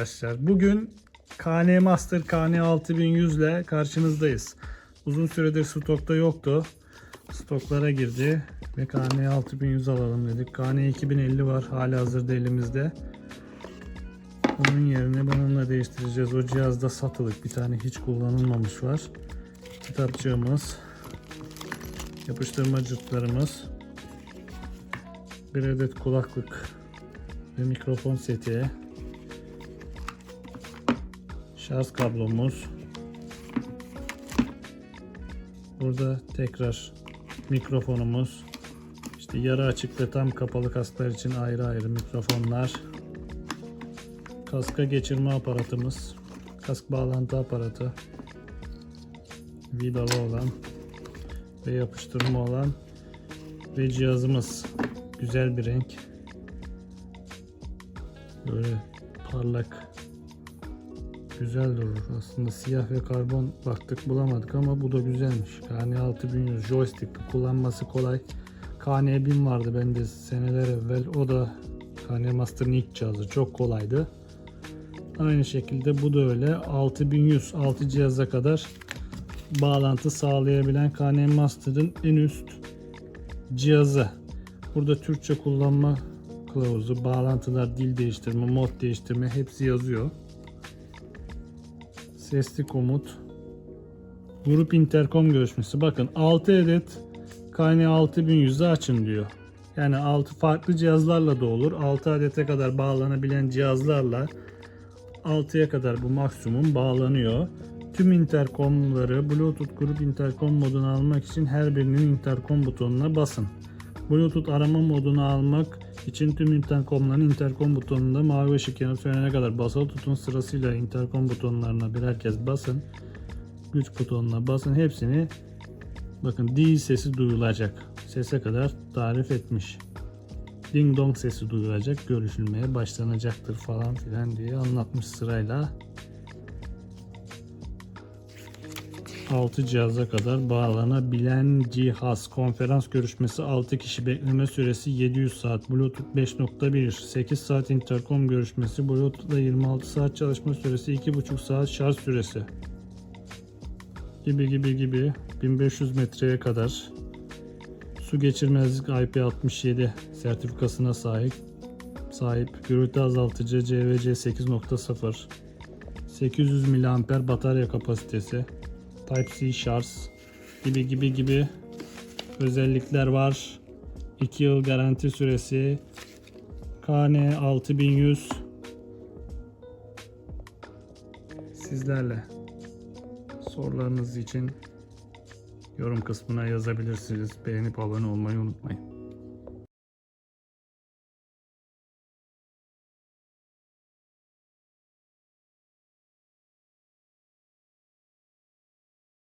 arkadaşlar. Bugün KN Master KN 6100 ile karşınızdayız. Uzun süredir stokta yoktu. Stoklara girdi ve KN 6100 alalım dedik. KN 2050 var hala hazırda elimizde. Onun yerine bununla değiştireceğiz. O cihazda satılık bir tane hiç kullanılmamış var. Kitapçığımız, yapıştırma cırtlarımız, bir adet kulaklık ve mikrofon seti, şarj kablomuz, burada tekrar mikrofonumuz, işte yarı açık ve tam kapalı kasklar için ayrı ayrı mikrofonlar, kaska geçirme aparatımız, kask bağlantı aparatı, vidalı olan ve yapıştırma olan ve cihazımız. Güzel bir renk. Böyle parlak güzel durur aslında siyah ve karbon baktık bulamadık ama bu da güzelmiş. KN 6100 joystick kullanması kolay. KN 1000 vardı bende seneler evvel. O da KN Master'ın ilk cihazı. Çok kolaydı. Aynı şekilde bu da öyle. 6100 6 cihaza kadar bağlantı sağlayabilen KN Master'ın en üst cihazı. Burada Türkçe kullanma kılavuzu, bağlantılar, dil değiştirme, mod değiştirme hepsi yazıyor. Sesli komut. Grup interkom görüşmesi. Bakın 6 adet KN 6100'ü açın diyor. Yani 6 farklı cihazlarla da olur. 6 adete kadar bağlanabilen cihazlarla 6'ya kadar bu maksimum bağlanıyor. Tüm interkomları Bluetooth grup interkom moduna almak için her birinin interkom butonuna basın. Bluetooth arama modunu almak için tüm interkomların interkom butonunda mavi ışık yanıp sönene kadar basılı tutun. Sırasıyla interkom butonlarına birer kez basın. Güç butonuna basın. Hepsini bakın D sesi duyulacak. Sese kadar tarif etmiş. Ding dong sesi duyulacak. Görüşülmeye başlanacaktır falan filan diye anlatmış sırayla. 6 cihaza kadar bağlanabilen cihaz. Konferans görüşmesi 6 kişi bekleme süresi 700 saat. Bluetooth 5.1 8 saat interkom görüşmesi. Bluetooth'la 26 saat çalışma süresi 2.5 saat şarj süresi. Gibi gibi gibi 1500 metreye kadar su geçirmezlik IP67 sertifikasına sahip sahip gürültü azaltıcı CVC 8.0 800 mAh batarya kapasitesi Type-C şarj gibi gibi gibi özellikler var. 2 yıl garanti süresi KN 6100 sizlerle sorularınız için yorum kısmına yazabilirsiniz. Beğenip abone olmayı unutmayın.